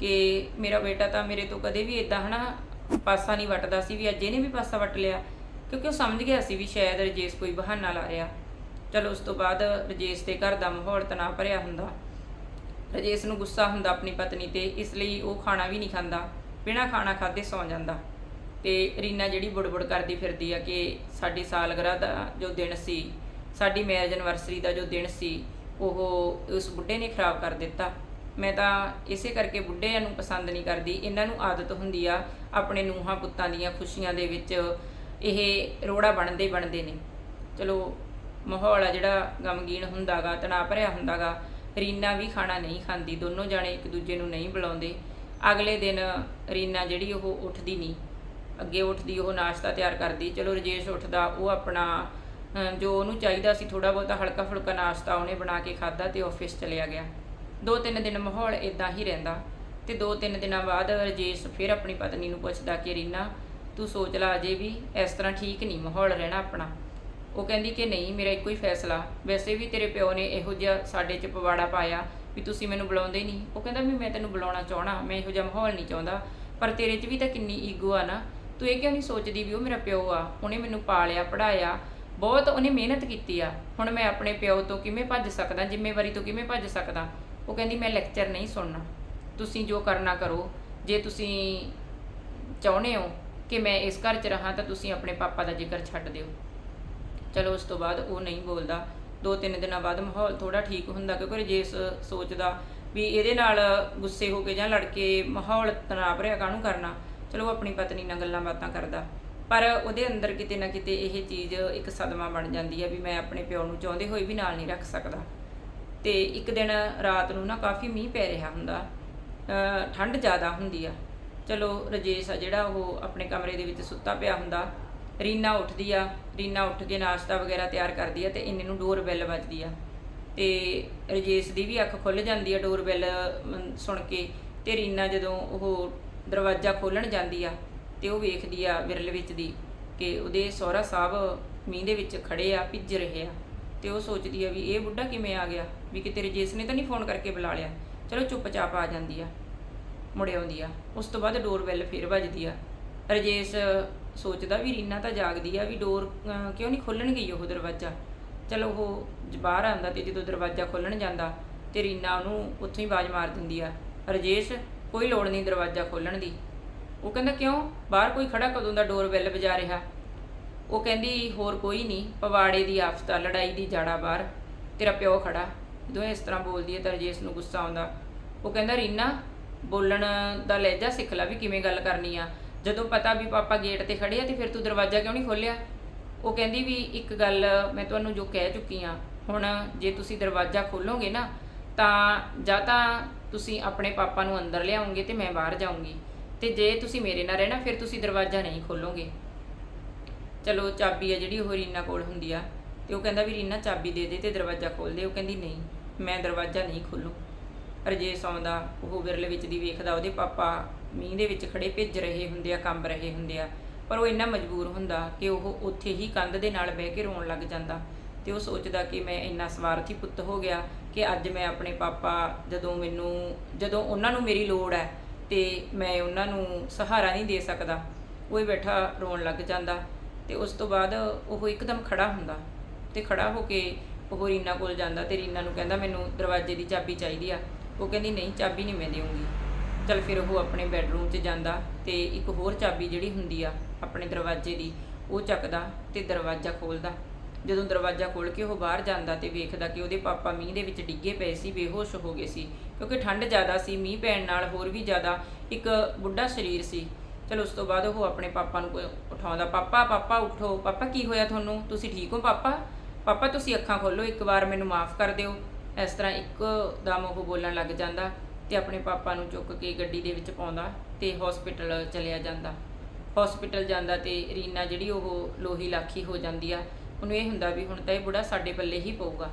ਕਿ ਮੇਰਾ ਬੇਟਾ ਤਾਂ ਮੇਰੇ ਤੋਂ ਕਦੇ ਵੀ ਇਦਾਂ ਹਨਾ ਪਾਸਾ ਨਹੀਂ ਵੱਟਦਾ ਸੀ ਵੀ ਅੱਜ ਇਹਨੇ ਵੀ ਪਾਸਾ ਵੱਟ ਲਿਆ। ਕਿਉਂਕਿ ਉਹ ਸਮਝ ਗਿਆ ਸੀ ਵੀ ਸ਼ਾਇਦ ਰਜੇਸ਼ ਕੋਈ ਬਹਾਨਾ ਲਾ ਰਿਹਾ। ਚਲੋ ਉਸ ਤੋਂ ਬਾਅਦ ਰਜੇਸ਼ ਦੇ ਘਰ ਦਾ ਮਾਹੌਲ ਤਣਾਅ ਭਰਿਆ ਹੁੰਦਾ। ਰਜੇਸ਼ ਨੂੰ ਗੁੱਸਾ ਹੁੰਦਾ ਆਪਣੀ ਪਤਨੀ ਤੇ, ਇਸ ਲਈ ਉਹ ਖਾਣਾ ਵੀ ਨਹੀਂ ਖਾਂਦਾ, ਬਿਨਾਂ ਖਾਣਾ ਖਾਦੇ ਸੌਂ ਜਾਂਦਾ। ਤੇ ਰੀਨਾ ਜਿਹੜੀ ਬੁੜਬੁੜ ਕਰਦੀ ਫਿਰਦੀ ਆ ਕਿ ਸਾਡੀ ਸਾਲਗਿਰਾ ਦਾ ਜੋ ਦਿਨ ਸੀ, ਸਾਡੀ ਮੈਰਿਜ ਐਨਵਰਸਰੀ ਦਾ ਜੋ ਦਿਨ ਸੀ, ਉਹ ਉਸ ਬੁੱਢੇ ਨੇ ਖਰਾਬ ਕਰ ਦਿੱਤਾ। ਮੈਂ ਤਾਂ ਇਸੇ ਕਰਕੇ ਬੁੱਢਿਆਂ ਨੂੰ ਪਸੰਦ ਨਹੀਂ ਕਰਦੀ। ਇਹਨਾਂ ਨੂੰ ਆਦਤ ਹੁੰਦੀ ਆ ਆਪਣੇ ਨੂੰਹਾਂ ਪੁੱਤਾਂ ਦੀਆਂ ਖੁਸ਼ੀਆਂ ਦੇ ਵਿੱਚ ਇਹ ਰੋੜਾ ਬਣਦੇ ਬਣਦੇ ਨੇ। ਚਲੋ, ਮਾਹੌਲ ਆ ਜਿਹੜਾ ਗਮਗੀਨ ਹੁੰਦਾਗਾ, ਤਣਾਅ ਭਰਿਆ ਹੁੰਦਾਗਾ ਰੀਨਾ ਵੀ ਖਾਣਾ ਨਹੀਂ ਖਾਂਦੀ, ਦੋਨੋਂ ਜਾਣੇ ਇੱਕ ਦੂਜੇ ਨੂੰ ਨਹੀਂ ਬੁਲਾਉਂਦੇ। ਅਗਲੇ ਦਿਨ ਰੀਨਾ ਜਿਹੜੀ ਉਹ ਉੱਠਦੀ ਨਹੀਂ। ਅੱਗੇ ਉੱਠਦੀ, ਉਹ ਨਾਸ਼ਤਾ ਤਿਆਰ ਕਰਦੀ। ਚਲੋ ਰਜੇਸ਼ ਉੱਠਦਾ, ਉਹ ਆਪਣਾ ਜੋ ਉਹਨੂੰ ਚਾਹੀਦਾ ਸੀ ਥੋੜਾ ਬਹੁਤਾ ਹਲਕਾ ਫੁਲਕਾ ਨਾਸ਼ਤਾ ਉਹਨੇ ਬਣਾ ਕੇ ਖਾਦਾ ਤੇ ਆਫਿਸ ਚਲਿਆ ਗਿਆ। ਦੋ ਤਿੰਨ ਦਿਨ ਮਾਹੌਲ ਇਦਾਂ ਹੀ ਰਹਿੰਦਾ ਤੇ ਦੋ ਤਿੰਨ ਦਿਨਾਂ ਬਾਅਦ ਰਜੇਸ਼ ਫਿਰ ਆਪਣੀ ਪਤਨੀ ਨੂੰ ਪੁੱਛਦਾ ਕਿ, ਰੀਨਾ, ਤੂੰ ਸੋਚ ਲਾ ਅਜੇ ਵੀ ਇਸ ਤਰ੍ਹਾਂ ਠੀਕ ਨਹੀਂ ਮਾਹੌਲ ਰਹਿਣਾ ਆਪਣਾ। ਉਹ ਕਹਿੰਦੀ ਕਿ ਨਹੀਂ, ਮੇਰਾ ਇੱਕੋ ਹੀ ਫੈਸਲਾ। ਵੈਸੇ ਵੀ ਤੇਰੇ ਪਿਓ ਨੇ ਇਹੋ ਜਿਹਾ ਸਾਡੇ 'ਚ ਪਵਾੜਾ ਪਾਇਆ ਵੀ ਤੁਸੀਂ ਮੈਨੂੰ ਬੁਲਾਉਂਦੇ ਨਹੀਂ। ਉਹ ਕਹਿੰਦਾ ਵੀ ਮੈਂ ਤੈਨੂੰ ਬੁਲਾਉਣਾ ਚਾਹਣਾ ਮੈਂ ਇਹੋ ਜਿਹਾ ਮਾਹੌਲ ਨਹੀਂ ਚਾਹੁੰਦਾ। ਪਰ ਤੇਰੇ 'ਚ ਵੀ ਤਾਂ ਕਿੰਨੀ ਈਗੋ ਆ ਨਾ। ਤੂੰ ਇਹ ਕਿਉਂ ਨਹੀਂ ਸੋਚਦੀ ਵੀ ਉਹ ਮੇਰਾ ਪਿਓ ਆ? ਉਹਨੇ ਮੈਨੂੰ ਪਾਲਿਆ ਪੜਾਇਆ ਬਹੁਤ ਉਹਨੇ ਮਿਹਨਤ ਕੀਤੀ ਆ। ਹੁਣ ਮੈਂ ਆਪਣੇ ਪਿਓ ਤੋਂ ਕਿਵੇਂ ਭੱਜ ਸਕਦਾ, ਜ਼ਿੰਮੇਵਾਰੀ ਤੋਂ ਕਿਵੇਂ ਭੱਜ ਸਕਦਾ? ਉਹ ਕਹਿੰਦੀ, ਮੈਂ ਲੈਕਚਰ ਨਹੀਂ ਸੁਣਨਾ। ਤੁਸੀਂ ਜੋ ਕਰਨਾ ਕਰੋ। ਜੇ ਤੁਸੀਂ ਚਾਹੁੰਦੇ ਹੋ ਕਿ ਮੈਂ ਇਸ ਘਰ 'ਚ ਰਹਾਂ, ਤਾਂ ਤੁਸੀਂ ਆਪਣੇ ਪਾਪਾ ਦਾ ਜ਼ਿਕਰ ਛੱਡ ਦਿਓ। ਚਲੋ ਉਸ ਤੋਂ ਬਾਅਦ ਉਹ ਨਹੀਂ ਬੋਲਦਾ। ਦੋ ਤਿੰਨ ਦਿਨਾਂ ਬਾਅਦ ਮਾਹੌਲ ਥੋੜਾ ਠੀਕ ਹੁੰਦਾ ਕਿਉਂਕਿ ਰਜੇਸ਼ ਸੋਚਦਾ ਵੀ ਇਹਦੇ ਨਾਲ ਗੁੱਸੇ ਹੋ ਕੇ ਜਾਂ ਲੜ ਕੇ ਮਾਹੌਲ ਤਣਾਅ ਭਰਿਆ ਕਾਹਨੂੰ ਕਰਨਾ? ਚਲੋ ਉਹ ਆਪਣੀ ਪਤਨੀ ਨਾਲ ਗੱਲਾਂ ਬਾਤਾਂ ਕਰਦਾ। ਪਰ ਉਹਦੇ ਅੰਦਰ ਕਿਤੇ ਨਾ ਕਿਤੇ ਇਹ ਚੀਜ਼ ਇੱਕ ਸਦਮਾ ਬਣ ਜਾਂਦੀ ਹੈ ਵੀ ਮੈਂ ਆਪਣੇ ਪਿਓ ਨੂੰ ਚਾਹੁੰਦੇ ਹੋਏ ਵੀ ਨਾਲ ਨਹੀਂ ਰੱਖ ਸਕਦਾ। ਤੇ ਇੱਕ ਦਿਨ ਰਾਤ ਨੂੰ ਨਾ ਕਾਫੀ ਮੀਂਹ ਪੈ ਰਿਹਾ ਹੁੰਦਾ। ਠੰਡ ਜ਼ਿਆਦਾ ਹੁੰਦੀ ਆ। ਚਲੋ ਰਜੇਸ਼ ਆ ਜਿਹੜਾ ਉਹ ਆਪਣੇ ਕਮਰੇ ਦੇ ਵਿੱਚ ਸੁੱਤਾ ਪਿਆ ਹੁੰਦਾ। ਰੀਨਾ ਉੱਠਦੀ ਆ, ਰੀਨਾ ਉੱਠ ਕੇ ਨਾਸ਼ਤਾ ਵਗੈਰਾ ਤਿਆਰ ਕਰਦੀ ਆ ਤੇ ਇੰਨੇ ਨੂੰ ਡੋਰ ਬੈਲ ਵੱਜਦੀ ਆ। ਤੇ ਰਜੇਸ਼ ਦੀ ਵੀ ਅੱਖ ਖੁੱਲ ਜਾਂਦੀ ਆ ਡੋਰ ਬੈਲ ਸੁਣ ਕੇ ਤੇ ਰੀਨਾ ਜਦੋਂ ਉਹ ਦਰਵਾਜ਼ਾ ਖੋਲਣ ਜਾਂਦੀ ਆ ਤੇ ਉਹ ਵੇਖਦੀ ਆ ਵਿਰਲ ਵਿੱਚ ਦੀ ਕਿ ਉਹਦੇ ਸਹੁਰਾ ਸਾਹਿਬ ਮੀਂਹ ਦੇ ਵਿੱਚ ਖੜੇ ਆ, ਭਿੱਜ ਰਹੇ ਆ। ਤੇ ਉਹ ਸੋਚਦੀ ਆ ਵੀ ਇਹ ਬੁੱਢਾ ਕਿਵੇਂ ਆ ਗਿਆ? ਵੀ ਕਿਤੇ ਰਜੇਸ਼ ਨੇ ਤਾਂ ਨਹੀਂ ਫੋਨ ਕਰਕੇ ਬੁਲਾ ਲਿਆ। ਚਲੋ ਚੁੱਪਚਾਪ ਆ ਜਾਂਦੀ ਆ, ਮੁੜ ਆਉਂਦੀ ਆ। ਉਸ ਤੋਂ ਬਾਅਦ ਡੋਰ ਬੈਲ ਫੇਰ ਵੱਜਦੀ ਆ। ਰਜੇਸ਼ ਸੋਚਦਾ ਵੀ ਰੀਨਾ ਤਾਂ ਜਾਗਦੀ ਆ ਵੀ ਡੋਰ ਕਿਉਂ ਨਹੀਂ ਖੋਲਣ ਗਈ ਉਹ ਦਰਵਾਜ਼ਾ? ਚਲੋ ਉਹ ਬਾਹਰ ਆਉਂਦਾ ਤੇ ਜਦੋਂ ਦਰਵਾਜ਼ਾ ਖੋਲਣ ਜਾਂਦਾ ਤੇ ਰੀਨਾ ਉਹਨੂੰ ਉੱਥੋਂ ਹੀ ਆਵਾਜ਼ ਮਾਰ ਦਿੰਦੀ ਆ, ਰਜੇਸ਼, ਕੋਈ ਲੋੜ ਨਹੀਂ ਦਰਵਾਜ਼ਾ ਖੋਲਣ ਦੀ। ਉਹ ਕਹਿੰਦਾ, ਕਿਉਂ? ਬਾਹਰ ਕੋਈ ਖੜਾ ਕਦੋਂ ਦਾ ਡੋਰ ਬੈਲ ਵਜਾ ਰਿਹਾ? ਉਹ ਕਹਿੰਦੀ, ਹੋਰ ਕੋਈ ਨਹੀਂ, ਪਵਾੜੇ ਦੀ ਆਫਤ ਆ, ਲੜਾਈ ਦੀ ਜਾੜਾ ਬਾਹਰ, ਤੇਰਾ ਪਿਓ ਖੜਾ। ਜਦੋਂ ਇਸ ਤਰ੍ਹਾਂ ਬੋਲਦੀ ਹੈ ਤਾਂ ਰਜੇਸ਼ ਨੂੰ ਗੁੱਸਾ ਆਉਂਦਾ। ਉਹ ਕਹਿੰਦਾ, ਰੀਨਾ, ਬੋਲਣ ਦਾ ਲਹਿਜਾ ਸਿੱਖ ਲੈ ਵੀ ਕਿਵੇਂ ਗੱਲ ਕਰਨੀ ਆ। ਜਦੋਂ ਪਤਾ ਵੀ ਪਾਪਾ ਗੇਟ ਤੇ ਖੜੇ ਆ ਤੇ ਫਿਰ ਤੂੰ ਦਰਵਾਜ਼ਾ ਕਿਉਂ ਨਹੀਂ ਖੋਲਿਆ ਉਹ ਕਹਿੰਦੀ ਵੀ ਇੱਕ ਗੱਲ ਮੈਂ ਤੁਹਾਨੂੰ ਜੋ ਕਹਿ ਚੁੱਕੀ ਆ ਹੁਣ ਜੇ ਤੁਸੀਂ ਦਰਵਾਜ਼ਾ ਖੋਲੋਗੇ ਨਾ, ਤਾਂ ਜਾਂ ਤਾਂ ਤੁਸੀਂ ਆਪਣੇ ਪਾਪਾ ਨੂੰ ਅੰਦਰ ਲਿਆਉਂਗੇ ਤੇ ਮੈਂ ਬਾਹਰ ਜਾਊਂਗੀ ਤੇ ਜੇ ਤੁਸੀਂ ਮੇਰੇ ਨਾਲ ਰਹਿਣਾ, ਫਿਰ ਤੁਸੀਂ ਦਰਵਾਜ਼ਾ ਨਹੀਂ ਖੋਲੋਗੇ। ਚਲੋ ਚਾਬੀ ਆ ਜਿਹੜੀ, ਉਹ ਰੀਨਾ ਕੋਲ ਹੁੰਦੀ ਆ ਤੇ ਉਹ ਕਹਿੰਦਾ ਵੀ ਰੀਨਾ ਚਾਬੀ ਦੇ ਦੇ ਤੇ ਦਰਵਾਜ਼ਾ ਖੋਲ ਦੇ, ਉਹ ਕਹਿੰਦੀ ਨਹੀਂ, ਮੈਂ ਦਰਵਾਜ਼ਾ ਨਹੀਂ ਖੋਲੂ। ਰਜੇਸ਼ ਆਉਂਦਾ ਉਹ ਵਿਰਲੇ ਵਿੱਚ ਦੀ ਵੇਖਦਾ, ਉਹਦੇ ਪਾਪਾ ਮੀਂਹ ਦੇ ਵਿੱਚ ਖੜੇ ਭਿੱਜ ਰਹੇ ਹੁੰਦੇ ਆ, ਕੰਬ ਰਹੇ ਹੁੰਦੇ ਆ। ਪਰ ਉਹ ਇੰਨਾ ਮਜਬੂਰ ਹੁੰਦਾ ਕਿ ਉਹ ਉੱਥੇ ਹੀ ਕੰਧ ਦੇ ਨਾਲ ਬਹਿ ਕੇ ਰੋਣ ਲੱਗ ਜਾਂਦਾ ਤੇ ਉਹ ਸੋਚਦਾ ਕਿ ਮੈਂ ਇੰਨਾ ਸਵਾਰਥੀ ਪੁੱਤ ਹੋ ਗਿਆ ਕਿ ਅੱਜ ਮੈਂ ਆਪਣੇ ਪਾਪਾ ਜਦੋਂ ਮੈਨੂੰ, ਜਦੋਂ ਉਹਨਾਂ ਨੂੰ ਮੇਰੀ ਲੋੜ ਹੈ ਤੇ ਮੈਂ ਉਹਨਾਂ ਨੂੰ ਸਹਾਰਾ ਨਹੀਂ ਦੇ ਸਕਦਾ, ਉਹ ਹੀ ਬੈਠਾ ਰੋਣ ਲੱਗ ਜਾਂਦਾ ਤੇ ਉਸ ਤੋਂ ਬਾਅਦ ਉਹ ਇੱਕਦਮ ਖੜਾ ਹੁੰਦਾ ਤੇ ਖੜਾ ਹੋ ਕੇ ਉਹ ਰੀਨਾ ਕੋਲ ਜਾਂਦਾ ਤੇ ਰੀਨਾ ਨੂੰ ਕਹਿੰਦਾ, ਮੈਨੂੰ ਦਰਵਾਜ਼ੇ ਦੀ ਚਾਬੀ ਚਾਹੀਦੀ ਆ। ਉਹ ਕਹਿੰਦੀ, ਨਹੀਂ, ਚਾਬੀ ਨਹੀਂ ਮੈਂ ਦੇਵਾਂਗੀ ਚਲ ਫਿਰ ਉਹ ਆਪਣੇ ਬੈੱਡਰੂਮ 'ਚ ਜਾਂਦਾ ਤੇ ਇੱਕ ਹੋਰ ਚਾਬੀ ਜਿਹੜੀ ਹੁੰਦੀ ਆ ਆਪਣੇ ਦਰਵਾਜ਼ੇ ਦੀ, ਉਹ ਚੱਕਦਾ ਤੇ ਦਰਵਾਜ਼ਾ ਖੋਲਦਾ। ਜਦੋਂ ਦਰਵਾਜ਼ਾ ਖੋਲ ਕੇ ਉਹ ਬਾਹਰ ਜਾਂਦਾ ਤੇ ਵੇਖਦਾ ਕਿ ਉਹਦੇ ਪਾਪਾ ਮੀਂਹ ਦੇ ਵਿੱਚ ਡਿੱਗੇ ਪਏ ਸੀ, ਬੇਹੋਸ਼ ਹੋ ਗਏ ਸੀ, ਕਿਉਂਕਿ ਠੰਡ ਜ਼ਿਆਦਾ ਸੀ, ਮੀਂਹ ਪੈਣ ਨਾਲ ਹੋਰ ਵੀ ਜ਼ਿਆਦਾ ਇੱਕ ਬੁੱਢਾ ਸਰੀਰ ਸੀ। ਚਲੋ ਉਸ ਤੋਂ ਬਾਅਦ ਉਹ ਆਪਣੇ ਪਾਪਾ ਨੂੰ ਉਠਾਉਂਦਾ, ਪਾਪਾ ਪਾਪਾ, ਉਠੋ। ਪਾਪਾ, ਕੀ ਹੋਇਆ ਤੁਹਾਨੂੰ? ਤੁਸੀਂ ਠੀਕ ਹੋ, ਪਾਪਾ? ਪਾਪਾ, ਤੁਸੀਂ ਅੱਖਾਂ ਖੋਲੋ ਇੱਕ ਵਾਰ ਮੈਨੂੰ ਮਾਫ ਕਰ ਦਿਓ। ਇਸ ਤਰ੍ਹਾਂ ਇੱਕੋ ਦਮ ਉਹ ਬੋਲਣ ਲੱਗ ਜਾਂਦਾ ਤੇ ਆਪਣੇ ਪਾਪਾ ਨੂੰ ਚੁੱਕ ਕੇ ਗੱਡੀ ਦੇ ਵਿੱਚ ਪਾਉਂਦਾ ਤੇ ਹਸਪੀਟਲ ਚਲਿਆ ਜਾਂਦਾ। ਹਸਪੀਟਲ ਜਾਂਦਾ ਤੇ ਰੀਨਾ ਜਿਹੜੀ ਉਹ ਲੋਹੀ ਲਾਖੀ ਹੋ ਜਾਂਦੀ ਆ, ਉਹਨੂੰ ਇਹ ਹੁੰਦਾ ਵੀ ਹੁਣ ਤਾਂ ਇਹ ਬੁੜਾ ਸਾਡੇ ਪੱਲੇ ਹੀ ਪਊਗਾ।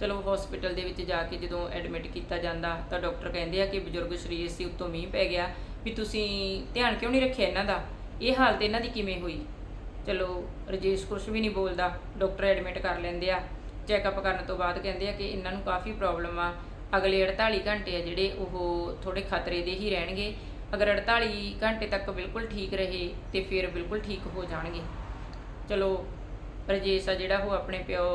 ਚਲੋ ਹਸਪੀਟਲ ਦੇ ਵਿੱਚ ਜਾ ਕੇ ਜਦੋਂ ਐਡਮਿਟ ਕੀਤਾ ਜਾਂਦਾ ਤਾਂ ਡਾਕਟਰ ਕਹਿੰਦੇ ਆ ਕਿ ਬਜ਼ੁਰਗ ਸਰੀਰ ਸੀ, ਉੱਤੋਂ ਮੀਂਹ ਪੈ ਗਿਆ ਵੀ ਤੁਸੀਂ ਧਿਆਨ ਕਿਉਂ ਨਹੀਂ ਰੱਖਿਆ ਇਹਨਾਂ ਦਾ? ਇਹ ਹਾਲਤ ਇਹਨਾਂ ਦੀ ਕਿਵੇਂ ਹੋਈ? ਚਲੋ ਰਜੇਸ਼ ਕੁਛ ਵੀ ਨਹੀਂ ਬੋਲਦਾ ਡਾਕਟਰ ਐਡਮਿਟ ਕਰ ਲੈਂਦੇ ਆ। ਚੈੱਕਅਪ ਕਰਨ ਤੋਂ ਬਾਅਦ ਕਹਿੰਦੇ ਆ ਕਿ ਇਹਨਾਂ ਨੂੰ ਕਾਫੀ ਪ੍ਰੋਬਲਮ ਆ। ਅਗਲੇ 48 ਘੰਟੇ ਆ ਜਿਹੜੇ ਉਹ ਥੋੜੇ ਖਤਰੇ ਦੇ ਹੀ ਰਹਿਣਗੇ। ਅਗਰ 48 ਘੰਟੇ ਤੱਕ ਬਿਲਕੁਲ ਠੀਕ ਰਹੇ ਤੇ ਫਿਰ ਬਿਲਕੁਲ ਠੀਕ ਹੋ ਜਾਣਗੇ। ਚਲੋ, ਰਜੇਸ਼ ਆ ਜਿਹੜਾ ਉਹ ਆਪਣੇ ਪਿਓ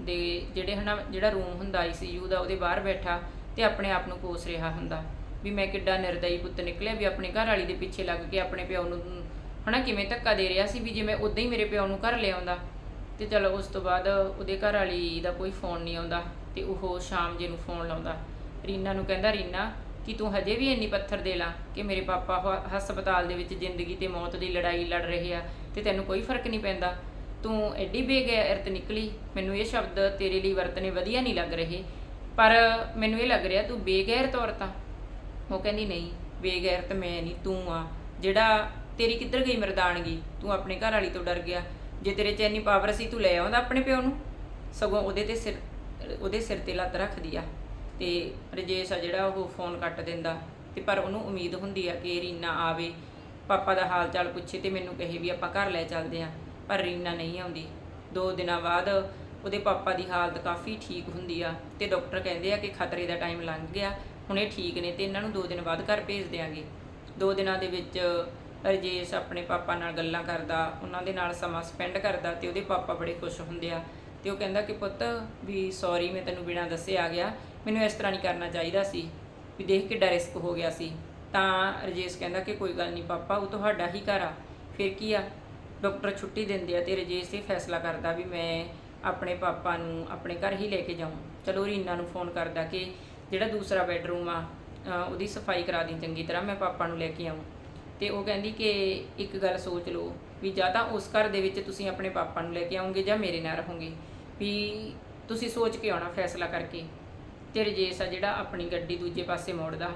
ਦੇ ਜਿਹੜੇ ਹਨਾ, ਜਿਹੜਾ ਰੂਮ ਹੁੰਦਾ ਆਈਸੀਯੂ ਦਾ, ਉਹਦੇ ਬਾਹਰ ਬੈਠਾ ਤੇ ਆਪਣੇ ਆਪ ਨੂੰ ਕੋਸ ਰਿਹਾ ਹੁੰਦਾ। ਵੀ ਮੈਂ ਕਿੱਡਾ ਨਿਰਦਈ ਪੁੱਤ ਨਿਕਲਿਆ ਵੀ ਆਪਣੇ ਘਰ ਵਾਲੀ ਦੇ ਪਿੱਛੇ ਲੱਗ ਕੇ ਆਪਣੇ ਪਿਓ ਨੂੰ ਹਨਾ ਕਿਵੇਂ ਧੱਕਾ ਦੇ ਰਿਹਾ ਸੀ ਵੀ ਜੇ ਮੈਂ ਉਦਾਂ ਹੀ ਮੇਰੇ ਪਿਓ ਨੂੰ ਘਰ ਲਿਆਉਂਦਾ ਤੇ ਚਲੋ ਉਸ ਤੋਂ ਬਾਅਦ ਉਹਦੇ ਘਰ ਵਾਲੀ ਦਾ ਕੋਈ ਫੋਨ ਨਹੀਂ ਆਉਂਦਾ ਤੇ ਉਹ ਸ਼ਾਮ ਜੇ ਨੂੰ ਫੋਨ ਲਾਉਂਦਾ। ਰੀਨਾ ਨੂੰ ਕਹਿੰਦਾ, ਰੀਨਾ, ਕਿ ਤੂੰ ਹਜੇ ਵੀ ਇੰਨੀ ਪੱਥਰ ਦੇ ਲਾ ਕਿ ਮੇਰੇ ਪਾਪਾ ਹ- ਹਸਪਤਾਲ ਦੇ ਵਿੱਚ ਜ਼ਿੰਦਗੀ ਤੇ ਮੌਤ ਦੀ ਲੜਾਈ ਲੜ ਰਹੇ ਆ ਤੇ ਤੈਨੂੰ ਕੋਈ ਫ਼ਰਕ ਨਹੀਂ ਪੈਂਦਾ। ਤੂੰ ਐਡੀ ਬੇਗੈਰਤ ਨਿਕਲੀ, ਮੈਨੂੰ ਇਹ ਸ਼ਬਦ ਤੇਰੇ ਲਈ ਵਰਤਨੇ ਵਧੀਆ ਨਹੀਂ ਲੱਗ ਰਹੇ, ਪਰ ਮੈਨੂੰ ਇਹ ਲੱਗ ਰਿਹਾ ਤੂੰ ਬੇਗੈਰਤ ਔਰਤ ਆ। ਉਹ ਕਹਿੰਦੀ, ਨਹੀਂ, ਬੇਗੈਰਤ ਮੈਂ ਨਹੀਂ, ਤੂੰ ਆ। ਜਿਹੜਾ ਤੇਰੀ ਕਿੱਧਰ ਗਈ ਮਰਦਾਨਗੀ? ਤੂੰ ਆਪਣੇ ਘਰ ਵਾਲੀ ਤੋਂ ਡਰ ਗਿਆ। ਜੇ ਤੇਰੇ 'ਚ ਇੰਨੀ ਪਾਵਰ ਸੀ ਤੂੰ ਲੈ ਆਉਂਦਾ ਆਪਣੇ ਪਿਓ ਨੂੰ, ਸਗੋਂ ਉਹਦੇ ਤੇ ਸਿਰ, ਉਹਦੇ ਸਿਰ ਤੇ ਲੱਤ ਰੱਖਦੀ ਆ। ਤੇ ਰਜੇਸ਼ ਆ ਜਿਹੜਾ ਉਹ ਫੋਨ ਕੱਟ ਦਿੰਦਾ, ਤੇ ਪਰ ਉਹਨੂੰ ਉਮੀਦ ਹੁੰਦੀ ਆ ਕਿ ਰੀਨਾ ਆਵੇ, ਪਾਪਾ ਦਾ ਹਾਲ ਚਾਲ ਪੁੱਛੇ ਤੇ ਮੈਨੂੰ ਕਹੇ ਵੀ ਆਪਾਂ ਘਰ ਲੈ ਚੱਲਦੇ ਆ, ਪਰ ਰੀਨਾ ਨਹੀਂ ਆਉਂਦੀ। ਦੋ ਦਿਨਾਂ ਬਾਅਦ ਉਹਦੇ ਪਾਪਾ ਦੀ ਹਾਲਤ ਕਾਫੀ ਠੀਕ ਹੁੰਦੀ ਆ, ਤੇ ਡਾਕਟਰ ਕਹਿੰਦੇ ਆ ਕਿ ਖਤਰੇ ਦਾ ਟਾਈਮ ਲੰਘ ਗਿਆ, ਹੁਣ ਇਹ ਠੀਕ ਨੇ ਤੇ ਇਹਨਾਂ ਨੂੰ ਦੋ ਦਿਨ ਬਾਅਦ ਘਰ ਭੇਜ ਦਿਆਂਗੇ। ਦੋ ਦਿਨਾਂ ਦੇ ਵਿੱਚ ਰਜੇਸ਼ ਆਪਣੇ ਪਾਪਾ ਨਾਲ ਗੱਲਾਂ ਕਰਦਾ, ਉਹਨਾਂ ਦੇ ਨਾਲ ਸਮਾਂ ਸਪੈਂਡ ਕਰਦਾ ਤੇ ਉਹਦੇ ਪਾਪਾ ਬੜੇ ਖੁਸ਼ ਹੁੰਦੇ ਆ। ਤੇ ਉਹ ਕਹਿੰਦਾ ਕਿ ਪੁੱਤ ਵੀ ਸੌਰੀ ਮੈਂ ਤੈਨੂੰ ਬਿਨਾਂ ਦੱਸੇ ਆ ਗਿਆ, ਮੈਨੂੰ ਇਸ ਤਰ੍ਹਾਂ ਨਹੀਂ ਕਰਨਾ ਚਾਹੀਦਾ ਸੀ, ਵੀ ਦੇਖ ਕਿੱਡਾ ਰਿਸਕ ਹੋ ਗਿਆ ਸੀ। ਤਾਂ ਰਜੇਸ਼ ਕਹਿੰਦਾ ਕਿ ਕੋਈ ਗੱਲ ਨਹੀਂ ਪਾਪਾ, ਉਹ ਤੁਹਾਡਾ ਹੀ ਘਰ ਆ, ਫਿਰ ਕੀ ਆ? ਡਾਕਟਰ ਛੁੱਟੀ ਦਿੰਦੇ ਆ ਤੇ ਰਜੇਸ਼ ਇਹ ਫੈਸਲਾ ਕਰਦਾ ਵੀ ਮੈਂ ਆਪਣੇ ਪਾਪਾ ਨੂੰ ਆਪਣੇ ਘਰ ਹੀ ਲੈ ਕੇ ਜਾਊਂ। ਚਲੋ ਰੀਨਾ ਨੂੰ ਫੋਨ ਕਰਦਾ ਕਿ ਜਿਹੜਾ ਦੂਸਰਾ ਬੈੱਡਰੂਮ ਆ ਉਹਦੀ ਸਫ਼ਾਈ ਕਰਾ ਦੀ ਚੰਗੀ ਤਰ੍ਹਾਂ, ਮੈਂ ਪਾਪਾ ਨੂੰ ਲੈ ਕੇ ਆਊਂ। ਤੇ ਉਹ ਕਹਿੰਦੀ ਕਿ ਇੱਕ ਗੱਲ ਸੋਚ ਲਓ ਵੀ ਜਾਂ ਤਾਂ ਉਸ ਘਰ ਦੇ ਵਿੱਚ ਤੁਸੀਂ ਆਪਣੇ ਪਾਪਾ ਨੂੰ ਲੈ ਕੇ ਆਉਂਗੇ ਜਾਂ ਮੇਰੇ ਨਾਲ ਰਹੋਗੇ, ਵੀ ਤੁਸੀਂ ਸੋਚ ਕੇ ਆਉਣਾ ਫੈਸਲਾ ਕਰਕੇ। ਤੇ ਰਜੇਸ਼ ਆ ਜਿਹੜਾ ਆਪਣੀ ਗੱਡੀ ਦੂਜੇ ਪਾਸੇ ਮੋੜਦਾ,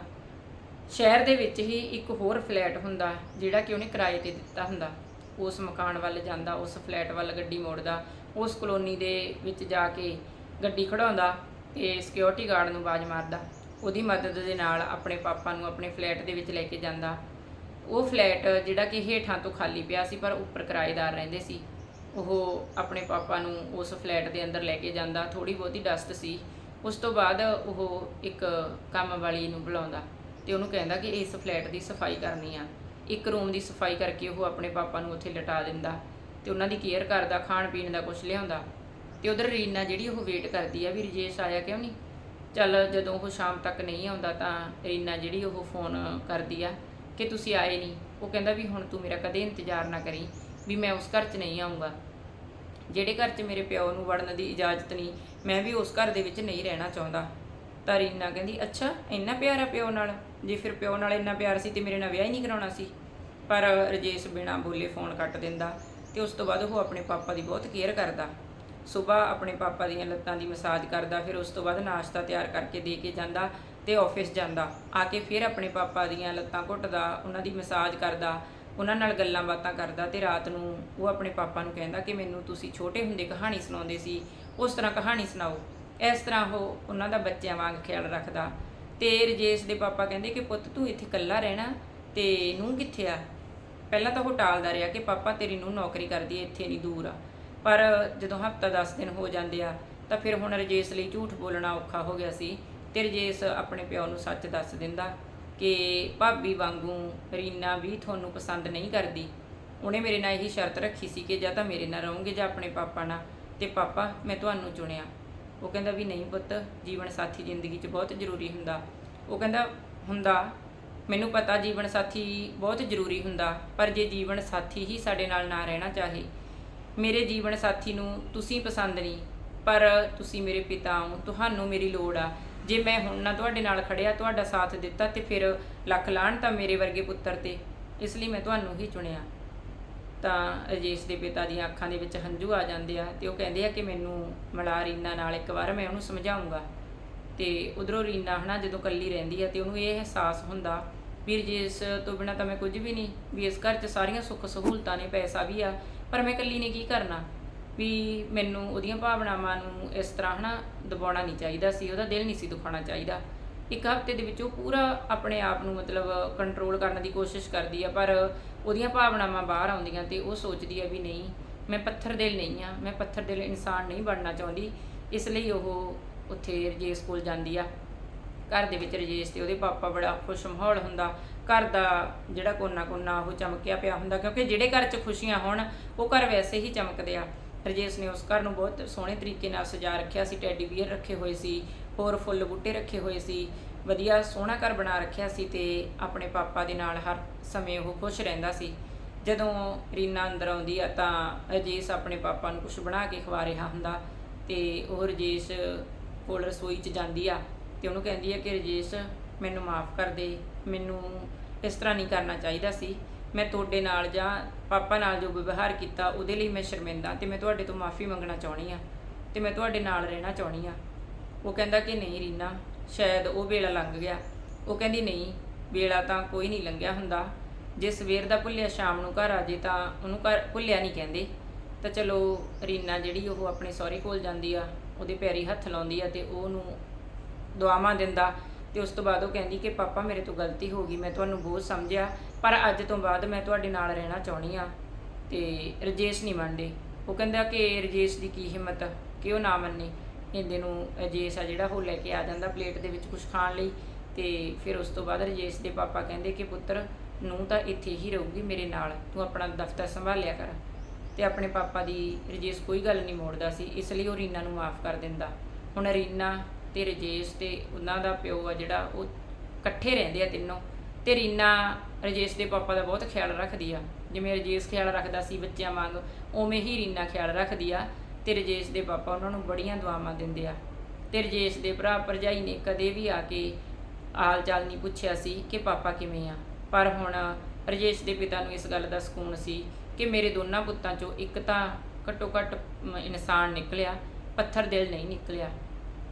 ਸ਼ਹਿਰ ਦੇ ਵਿੱਚ ਹੀ ਇੱਕ ਹੋਰ ਫਲੈਟ ਹੁੰਦਾ, ਜਿਹੜਾ ਕਿ ਉਹਨੇ ਕਿਰਾਏ ਤੇ ਦਿੱਤਾ ਹੁੰਦਾ। ਉਸ ਮਕਾਨ ਵੱਲ ਜਾਂਦਾ, ਉਸ ਫਲੈਟ ਵੱਲ ਗੱਡੀ ਮੋੜਦਾ, ਉਸ ਕਲੋਨੀ ਦੇ ਵਿੱਚ ਜਾ ਕੇ ਗੱਡੀ ਖੜਾਉਂਦਾ ਤੇ ਸਿਕਿਉਰਿਟੀ ਗਾਰਡ ਨੂੰ ਆਵਾਜ਼ ਮਾਰਦਾ। ਉਹਦੀ ਮਦਦ ਦੇ ਨਾਲ ਆਪਣੇ ਪਾਪਾ ਨੂੰ ਆਪਣੇ ਫਲੈਟ ਦੇ ਵਿੱਚ ਲੈ ਕੇ ਜਾਂਦਾ। ਉਹ ਫਲੈਟ ਜਿਹੜਾ ਕਿ ਹੇਠਾਂ ਤੋਂ ਖਾਲੀ ਪਿਆ ਸੀ, ਪਰ ਉੱਪਰ ਕਿਰਾਏਦਾਰ ਰਹਿੰਦੇ ਸੀ। ਉਹ ਆਪਣੇ ਪਾਪਾ ਨੂੰ ਉਸ ਫਲੈਟ ਦੇ ਅੰਦਰ ਲੈ ਕੇ ਜਾਂਦਾ ਥੋੜੀ ਬਹੁਤੀ ਡਸਟ ਸੀ। ਉਸ ਤੋਂ ਬਾਅਦ ਉਹ ਇੱਕ ਕੰਮ ਵਾਲੀ ਨੂੰ ਬੁਲਾਉਂਦਾ ਤੇ ਉਹਨੂੰ ਕਹਿੰਦਾ ਕਿ ਇਸ ਫਲੈਟ ਦੀ ਸਫ਼ਾਈ ਕਰਨੀ ਆ। ਇੱਕ ਰੂਮ ਦੀ ਸਫ਼ਾਈ ਕਰਕੇ ਉਹ ਆਪਣੇ ਪਾਪਾ ਨੂੰ ਉੱਥੇ ਲਟਾ ਦਿੰਦਾ ਤੇ ਉਹਨਾਂ ਦੀ ਕੇਅਰ ਕਰਦਾ, ਖਾਣ ਪੀਣ ਦਾ ਕੁਝ ਲਿਆਉਂਦਾ। ਤੇ ਉਧਰ ਰੀਨਾ ਜਿਹੜੀ ਉਹ ਵੇਟ ਕਰਦੀ ਆ ਵੀ ਰਜੇਸ਼ ਆਇਆ ਕਿਉਂ ਨਹੀਂ? ਚੱਲ ਜਦੋਂ ਉਹ ਸ਼ਾਮ ਤੱਕ ਨਹੀਂ ਆਉਂਦਾ ਤਾਂ ਰੀਨਾ ਜਿਹੜੀ ਉਹ ਫੋਨ ਕਰਦੀ ਆ ਕਿ ਤੁਸੀਂ ਆਏ ਨਹੀਂ। ਉਹ ਕਹਿੰਦਾ ਵੀ ਹੁਣ ਤੂੰ ਮੇਰਾ ਕਦੇ ਇੰਤਜ਼ਾਰ ਨਾ ਕਰੀ ਵੀ ਮੈਂ ਉਸ ਘਰ 'ਚ ਨਹੀਂ ਆਉਂਗਾ ਜਿਹੜੇ ਘਰ 'ਚ ਮੇਰੇ ਪਿਓ ਨੂੰ ਵੜਨ ਦੀ ਇਜਾਜ਼ਤ ਨਹੀਂ, ਮੈਂ ਵੀ ਉਸ ਘਰ ਦੇ ਵਿੱਚ ਨਹੀਂ ਰਹਿਣਾ ਚਾਹੁੰਦਾ। ਤਾਂ ਰੀਨਾ ਕਹਿੰਦੀ, ਅੱਛਾ, ਇੰਨਾ ਪਿਆਰਾ ਪਿਓ ਨਾਲ? ਜੇ ਫਿਰ ਪਿਓ ਨਾਲ ਇੰਨਾ ਪਿਆਰ ਸੀ ਤੇ ਮੇਰੇ ਨਾਲ ਵਿਆਹ ਹੀ ਨਹੀਂ ਕਰਾਉਣਾ ਸੀ? ਪਰ ਰਜੇਸ਼ ਬਿਨਾ ਬੋਲੇ ਫੋਨ ਕੱਟ ਦਿੰਦਾ ਤੇ ਉਸ ਤੋਂ ਬਾਅਦ ਉਹ ਆਪਣੇ ਪਾਪਾ ਦੀ ਬਹੁਤ ਕੇਅਰ ਕਰਦਾ। ਸਵੇਰ ਆਪਣੇ ਪਾਪਾ ਦੀਆਂ ਲੱਤਾਂ ਦੀ ਮਸਾਜ ਕਰਦਾ, ਫਿਰ ਉਸ ਤੋਂ ਬਾਅਦ ਨਾਸ਼ਤਾ ਤਿਆਰ ਕਰਕੇ ਦੇ ਕੇ ਜਾਂਦਾ ਤੇ ਆਫਿਸ ਜਾਂਦਾ, ਆ ਕੇ ਫਿਰ ਆਪਣੇ ਪਾਪਾ ਦੀਆਂ ਲੱਤਾਂ ਘੁੱਟਦਾ, ਉਹਨਾਂ ਦੀ ਮਸਾਜ ਕਰਦਾ, ਉਹਨਾਂ ਨਾਲ ਗੱਲਾਂ ਬਾਤਾਂ ਕਰਦਾ ਤੇ ਰਾਤ ਨੂੰ ਉਹ ਆਪਣੇ ਪਾਪਾ ਨੂੰ ਕਹਿੰਦਾ ਕਿ ਮੈਨੂੰ ਤੁਸੀਂ ਛੋਟੇ ਹੁੰਦੇ ਕਹਾਣੀ ਸੁਣਾਉਂਦੇ ਸੀ, ਉਸ ਤਰ੍ਹਾਂ ਕਹਾਣੀ ਸੁਣਾਓ। ਇਸ ਤਰ੍ਹਾਂ ਉਹ ਉਹਨਾਂ ਦਾ ਬੱਚਿਆਂ ਵਾਂਗ ਖਿਆਲ ਰੱਖਦਾ ਤੇ ਰਜੇਸ਼ ਦੇ ਪਾਪਾ ਕਹਿੰਦੇ ਕਿ ਪੁੱਤ ਤੂੰ ਇੱਥੇ ਇਕੱਲਾ ਰਹਿਣਾ ਤੇ ਨੂੰ ਕਿੱਥੇ ਆ? ਪਹਿਲਾਂ ਤਾਂ ਉਹ ਟਾਲਦਾ ਰਿਹਾ ਕਿ ਪਾਪਾ ਤੇਰੀ ਨੂੰ ਨੌਕਰੀ ਕਰਦੀ ਹੈ ਇੱਥੇ ਨਹੀਂ ਦੂਰ ਆ। ਪਰ ਜਦੋਂ ਹਫਤਾ 10 ਦਿਨ ਹੋ ਜਾਂਦੇ ਆ, ਤਾਂ ਫਿਰ ਹੁਣ ਰਜੇਸ਼ ਲਈ ਝੂਠ ਬੋਲਣਾ ਔਖਾ ਹੋ ਗਿਆ ਸੀ। ਤੇ ਰਜੇਸ਼ ਆਪਣੇ ਪਿਓ ਨੂੰ ਸੱਚ ਦੱਸ ਦਿੰਦਾ ਕਿ ਭਾਬੀ ਵਾਂਗੂ ਰੀਨਾ ਵੀ ਤੁਹਾਨੂੰ ਪਸੰਦ ਨਹੀਂ ਕਰਦੀ, ਉਹਨੇ ਮੇਰੇ ਨਾਲ ਇਹੀ ਸ਼ਰਤ ਰੱਖੀ ਸੀ ਕਿ ਜਾਂ ਤਾਂ ਮੇਰੇ ਨਾਲ ਰਹੋਗੇ ਜਾਂ ਆਪਣੇ ਪਾਪਾ ਨਾਲ। ਤੇ ਪਾਪਾ, ਮੈਂ ਤੁਹਾਨੂੰ ਚੁਣਿਆ। ਉਹ ਕਹਿੰਦਾ ਵੀ ਨਹੀਂ ਪੁੱਤ, ਜੀਵਨ ਸਾਥੀ ਜ਼ਿੰਦਗੀ 'ਚ ਬਹੁਤ ਜ਼ਰੂਰੀ ਹੁੰਦਾ। ਉਹ ਕਹਿੰਦਾ, ਹੁੰਦਾ, ਮੈਨੂੰ ਪਤਾ ਜੀਵਨ ਸਾਥੀ ਬਹੁਤ ਜ਼ਰੂਰੀ ਹੁੰਦਾ, ਪਰ ਜੇ ਜੀਵਨ ਸਾਥੀ ਹੀ ਸਾਡੇ ਨਾਲ ਨਾ ਰਹਿਣਾ ਚਾਹੇ, ਮੇਰੇ ਜੀਵਨ ਸਾਥੀ ਨੂੰ ਤੁਸੀਂ ਪਸੰਦ ਨਹੀਂ, ਪਰ ਤੁਸੀਂ ਮੇਰੇ ਪਿਤਾ ਹੋ, ਤੁਹਾਨੂੰ ਮੇਰੀ ਲੋੜ ਆ। ਜੇ ਮੈਂ ਹੁਣ ਨਾ ਤੁਹਾਡੇ ਨਾਲ ਖੜਿਆ, ਤੁਹਾਡਾ ਸਾਥ ਦਿੱਤਾ ਤੇ ਫਿਰ ਲੱਖ ਲਾਹਣ ਤਾਂ ਮੇਰੇ ਵਰਗੇ ਪੁੱਤਰ ਤੇ। ਇਸ ਲਈ ਮੈਂ ਤੁਹਾਨੂੰ ਹੀ ਚੁਣਿਆ। ਤਾਂ ਰਜੇਸ਼ ਦੇ ਪਿਤਾ ਦੀਆਂ ਅੱਖਾਂ ਦੇ ਵਿੱਚ ਹੰਝੂ ਆ ਜਾਂਦੇ ਆ ਤੇ ਉਹ ਕਹਿੰਦੇ ਆ ਕਿ ਮੈਨੂੰ ਮਿਲਾ ਰੀਨਾ ਨਾਲ ਇੱਕ ਵਾਰ, ਮੈਂ ਉਹਨੂੰ ਸਮਝਾਉਂਗਾ। ਤੇ ਉਧਰੋਂ ਰੀਨਾ ਹਨਾ ਜਦੋਂ ਕੱਲੀ ਰਹਿੰਦੀ ਆ ਤੇ ਉਹਨੂੰ ਇਹ ਅਹਿਸਾਸ ਹੁੰਦਾ ਵੀ ਰਜੇਸ਼ ਤੋਂ ਬਿਨਾ ਤਾਂ ਮੈਂ ਕੁਝ ਵੀ ਨਹੀਂ, ਵੀ ਇਸ ਘਰ 'ਚ ਸਾਰੀਆਂ ਸੁੱਖ ਸਹੂਲਤਾਂ ਨੇ, ਪੈਸਾ ਵੀ ਆ, ਪਰ ਮੈਂ ਕੱਲੀ ਨੇ ਕੀ ਕਰਨਾ? ਵੀ ਮੈਨੂੰ ਉਹਦੀਆਂ ਭਾਵਨਾਵਾਂ ਨੂੰ ਇਸ ਤਰ੍ਹਾਂ ਹਨਾ ਦਬਾਉਣਾ ਨਹੀਂ ਚਾਹੀਦਾ ਸੀ, ਉਹਦਾ ਦਿਲ ਨਹੀਂ ਸੀ ਦੁਖਾਉਣਾ ਚਾਹੀਦਾ। ਇੱਕ ਹਫ਼ਤੇ ਦੇ ਵਿੱਚ ਉਹ ਪੂਰਾ ਆਪਣੇ ਆਪ ਨੂੰ ਮਤਲਬ ਕੰਟਰੋਲ ਕਰਨ ਦੀ ਕੋਸ਼ਿਸ਼ ਕਰਦੀ ਆ, ਪਰ ਉਹਦੀਆਂ ਭਾਵਨਾਵਾਂ ਬਾਹਰ ਆਉਂਦੀਆਂ ਤੇ ਉਹ ਸੋਚਦੀ ਆ ਵੀ ਨਹੀਂ, ਮੈਂ ਪੱਥਰ ਦਿਲ ਨਹੀਂ ਆ, ਮੈਂ ਪੱਥਰ ਦਿਲ ਇਨਸਾਨ ਨਹੀਂ ਬਣਨਾ ਚਾਹੁੰਦੀ, ਇਸ ਲਈ ਉਹ ਉੱਥੇ ਰਜੇਸ਼ ਕੋਲ ਜਾਂਦੀ ਆ। ਘਰ ਦੇ ਵਿੱਚ ਰਜੇਸ਼ ਤੇ ਉਹਦੇ ਪਾਪਾ ਬੜਾ ਖੁਸ਼ ਮਾਹੌਲ ਹੁੰਦਾ, ਘਰ ਦਾ ਜਿਹੜਾ ਕੋਨਾ ਕੋਨਾ ਉਹ ਚਮਕਿਆ ਪਿਆ ਹੁੰਦਾ, ਕਿਉਂਕਿ ਜਿਹੜੇ ਘਰ 'ਚ ਖੁਸ਼ੀਆਂ ਹੋਣ, ਉਹ ਘਰ ਵੈਸੇ ਹੀ ਚਮਕਦੇ ਆ। ਰਜੇਸ਼ ਨੇ ਉਸ ਘਰ ਨੂੰ ਬਹੁਤ ਸੋਹਣੇ ਤਰੀਕੇ ਨਾਲ ਸਜਾ ਰੱਖਿਆ ਸੀ, ਟੈਡੀ ਬੀਅਰ ਰੱਖੇ ਹੋਏ ਸੀ, ਹੋਰ ਫੁੱਲ ਬੂਟੇ ਰੱਖੇ ਹੋਏ ਸੀ, ਵਧੀਆ ਸੋਹਣਾ ਘਰ ਬਣਾ ਰੱਖਿਆ ਸੀ ਤੇ ਆਪਣੇ ਪਾਪਾ ਦੇ ਨਾਲ ਹਰ ਸਮੇਂ ਉਹ ਖੁਸ਼ ਰਹਿੰਦਾ ਸੀ। ਜਦੋਂ ਰੀਨਾ ਅੰਦਰ ਆਉਂਦੀ ਆ ਤਾਂ ਰਜੇਸ਼ ਆਪਣੇ ਪਾਪਾ ਨੂੰ ਕੁਝ ਬਣਾ ਕੇ ਖਵਾ ਰਿਹਾ ਹੁੰਦਾ ਤੇ ਉਹ ਰਜੇਸ਼ ਕੋਲ ਰਸੋਈ 'ਚ ਜਾਂਦੀ ਆ ਤੇ ਉਹਨੂੰ ਕਹਿੰਦੀ ਆ ਕਿ ਰਜੇਸ਼ ਮੈਨੂੰ ਮਾਫ ਕਰ ਦੇ, ਮੈਨੂੰ ਇਸ ਤਰ੍ਹਾਂ ਨਹੀਂ ਕਰਨਾ ਚਾਹੀਦਾ ਸੀ। ਮੈਂ ਤੁਹਾਡੇ ਨਾਲ ਜਾਂ ਪਾਪਾ ਨਾਲ ਜੋ ਵਿਵਹਾਰ ਕੀਤਾ, ਉਹਦੇ ਲਈ ਮੈਂ ਸ਼ਰਮਿੰਦਾ ਤੇ ਮੈਂ ਤੁਹਾਡੇ ਤੋਂ ਮਾਫੀ ਮੰਗਣਾ ਚਾਹਣੀ ਆ ਤੇ ਮੈਂ ਤੁਹਾਡੇ ਨਾਲ ਰਹਿਣਾ ਚਾਹਣੀ ਆ ਉਹ ਕਹਿੰਦਾ ਕਿ ਨਹੀਂ ਰੀਨਾ, ਸ਼ਾਇਦ ਉਹ ਵੇਲਾ ਲੰਘ ਗਿਆ। ਉਹ ਕਹਿੰਦੀ, ਨਹੀਂ, ਵੇਲਾ ਤਾਂ ਕੋਈ ਨਹੀਂ ਲੰਘਿਆ ਹੁੰਦਾ। ਜੇ ਸਵੇਰ ਦਾ ਭੁੱਲਿਆ, ਸ਼ਾਮ ਨੂੰ ਘਰ ਆ ਜੇ ਤਾਂ ਉਹਨੂੰ ਘਰ ਭੁੱਲਿਆ ਨਹੀਂ ਕਹਿੰਦੇ। ਤਾਂ ਚਲੋ, ਰੀਨਾ ਜਿਹੜੀ ਉਹ ਆਪਣੇ ਸਹੁਰੇ ਕੋਲ ਜਾਂਦੀ ਆ, ਉਹਦੇ ਪੈਰੀ ਹੱਥ ਲਾਉਂਦੀ ਆ ਤੇ ਉਹਨੂੰ ਦੁਆਵਾਂ ਦਿੰਦਾ ਤੇ ਉਸ ਤੋਂ ਬਾਅਦ ਉਹ ਕਹਿੰਦੀ ਕਿ, ਪਾਪਾ, ਮੇਰੇ ਤੋਂ ਗਲਤੀ ਹੋ ਗਈ, ਮੈਂ ਤੁਹਾਨੂੰ ਬਹੁਤ ਸਮਝਿਆ। ਪਰ ਅੱਜ ਤੋਂ ਬਾਅਦ ਮੈਂ ਤੁਹਾਡੇ ਨਾਲ ਰਹਿਣਾ ਚਾਹੁੰਦੀ ਆ ਤੇ ਰਜੇਸ਼ ਨਹੀਂ ਮੰਨਦੇ। ਉਹ ਕਹਿੰਦਾ ਕਿ ਰਜੇਸ਼ ਦੀ ਕੀ ਹਿੰਮਤ ਕਿ ਉਹ ਨਾ ਮੰਨੇ। ਇਹਦੇ ਨੂੰ ਰਜੇਸ਼ ਆ ਜਿਹੜਾ ਉਹ ਲੈ ਕੇ ਆ ਜਾਂਦਾ ਪਲੇਟ ਦੇ ਵਿੱਚ ਕੁਝ ਖਾਣ ਲਈ ਤੇ ਫਿਰ ਉਸ ਤੋਂ ਬਾਅਦ ਰਜੇਸ਼ ਦੇ ਪਾਪਾ ਕਹਿੰਦੇ ਕਿ ਪੁੱਤਰ ਨੂੰ ਤਾਂ ਇੱਥੇ ਹੀ ਰਹੂਗੀ ਮੇਰੇ ਨਾਲ। ਤੂੰ ਆਪਣਾ ਦਫ਼ਤਰ ਸੰਭਾਲਿਆ ਕਰ। ਤੇ ਆਪਣੇ ਪਾਪਾ ਦੀ ਰਜੇਸ਼ ਕੋਈ ਗੱਲ ਨਹੀਂ ਮੋੜਦਾ ਸੀ, ਇਸ ਲਈ ਉਹ ਰੀਨਾ ਨੂੰ ਮਾਫ ਕਰ ਦਿੰਦਾ। ਹੁਣ ਰੀਨਾ ਤੇ ਰਜੇਸ਼ ਤੇ ਉਹਨਾਂ ਦਾ ਪਿਓ ਆ ਜਿਹੜਾ, ਉਹ ਇਕੱਠੇ ਰਹਿੰਦੇ ਆ ਤਿੰਨੋਂ। ਤੇ ਰੀਨਾ ਰਜੇਸ਼ ਦੇ ਪਾਪਾ ਦਾ ਬਹੁਤ ਖਿਆਲ ਰੱਖਦੀ ਆ। ਜਿਵੇਂ ਰਜੇਸ਼ ਖਿਆਲ ਰੱਖਦਾ ਸੀ ਬੱਚਿਆਂ ਵਾਂਗ, ਉਵੇਂ ਹੀ ਰੀਨਾ ਖਿਆਲ ਰੱਖਦੀ ਆ ਤੇ ਰਜੇਸ਼ ਦੇ ਪਾਪਾ ਉਹਨਾਂ ਨੂੰ ਬੜੀਆਂ ਦੁਆਵਾਂ ਦਿੰਦੇ ਆ। ਤੇ ਰਜੇਸ਼ ਦੇ ਭਰਾ ਭਰਜਾਈ ਨੇ ਕਦੇ ਵੀ ਆ ਕੇ ਹਾਲ ਚਾਲ ਨਹੀਂ ਪੁੱਛਿਆ ਸੀ ਕਿ ਪਾਪਾ ਕਿਵੇਂ ਆ। ਪਰ ਹੁਣ ਰਜੇਸ਼ ਦੇ ਪਿਤਾ ਨੂੰ ਇਸ ਗੱਲ ਦਾ ਸਕੂਨ ਸੀ ਕਿ ਮੇਰੇ ਦੋਨਾਂ ਪੁੱਤਾਂ ਚੋਂ ਇੱਕ ਤਾਂ ਘੱਟੋ ਘੱਟ ਇਨਸਾਨ ਨਿਕਲਿਆ, ਪੱਥਰ ਦਿਲ ਨਹੀਂ ਨਿਕਲਿਆ।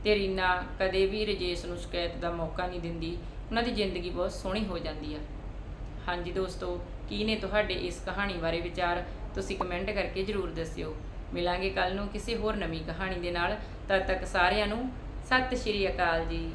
ਤੇ ਰੀਨਾ ਕਦੇ ਵੀ ਰਜੇਸ਼ ਨੂੰ ਸ਼ਿਕਾਇਤ ਦਾ ਮੌਕਾ ਨਹੀਂ ਦਿੰਦੀ ਉਹਨਾਂ ਦੀ ਜ਼ਿੰਦਗੀ ਬਹੁਤ ਸੋਹਣੀ ਹੋ ਜਾਂਦੀ ਆ। ਹਾਂਜੀ ਦੋਸਤੋ, ਕੀ ਨੇ ਤੁਹਾਡੇ ਇਸ ਕਹਾਣੀ ਬਾਰੇ ਵਿਚਾਰ ਤੁਸੀਂ ਕਮੈਂਟ ਕਰਕੇ ਜਰੂਰ ਦੱਸਿਓ। ਮਿਲਾਂਗੇ ਕੱਲ ਨੂੰ ਕਿਸੇ ਹੋਰ ਨਵੀਂ ਕਹਾਣੀ ਦੇ ਨਾਲ। ਤਦ ਤੱਕ ਸਾਰਿਆਂ ਨੂੰ ਸਤਿ ਸ਼੍ਰੀ ਅਕਾਲ ਜੀ।